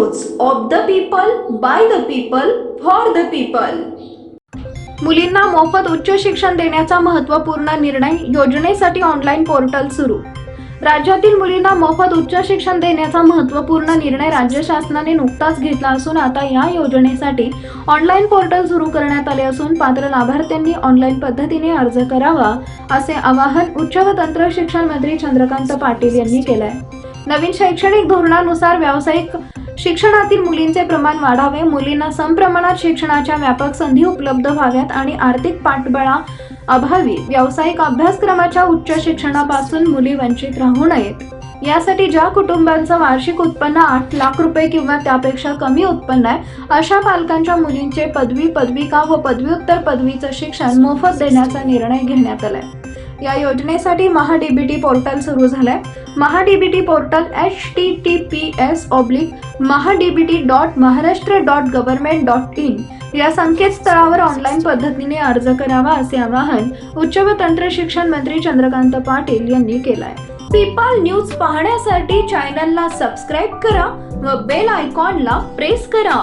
News of the people by the people for the people मुलींना मोफत उच्च शिक्षण देण्याचा महत्त्वपूर्ण निर्णय योजनेसाठी ऑनलाईन पोर्टल सुरू. राज्यातील मुलींना मोफत उच्च शिक्षण देण्याचा महत्त्वपूर्ण निर्णय राज्य शासनाने नुकताच घेतला असून आता या योजनेसाठी ऑनलाईन पोर्टल सुरू करण्यात आले असून पात्र लाभार्थ्यांनी ऑनलाईन पद्धतीने अर्ज करावा असे आवाहन उच्च व तंत्र शिक्षण मंत्री चंद्रकांत पाटील यांनी केले आहे नवीन शैक्षणिक धोरणानुसार व्यावसायिक शिक्षणातील मुलींचे प्रमाण वाढावे मुलींना समप्रमाणात शिक्षणाच्या व्यापक संधी उपलब्ध व्हाव्यात आणि आर्थिक पाठबळा अभावी व्यावसायिक अभ्यासक्रमाच्या उच्च शिक्षणापासून मुली वंचित राहू नयेत. यासाठी ज्या कुटुंबांचं वार्षिक उत्पन्न आठ लाख रुपये किंवा त्यापेक्षा कमी उत्पन्न आहे अशा पालकांच्या मुलींचे पदवी पदविका व पदव्युत्तर पदवीचं शिक्षण मोफत देण्याचा निर्णय घेण्यात आलाय. या योजनेसाठी महाडीबीटी पोर्टल सुरू झालंय. MahaDBT portal H T T P S oblique MahaDBT dot Maharashtra dot government dot in या संकेतस्थळावर ऑनलाईन पद्धतीने अर्ज करावा असे आवाहन उच्च व तंत्र शिक्षण मंत्री चंद्रकांत पाटील यांनी केलं आहे पीपल न्यूज पाहण्यासाठी चॅनलला सबस्क्राईब करा व बेल आयकॉनला प्रेस करा.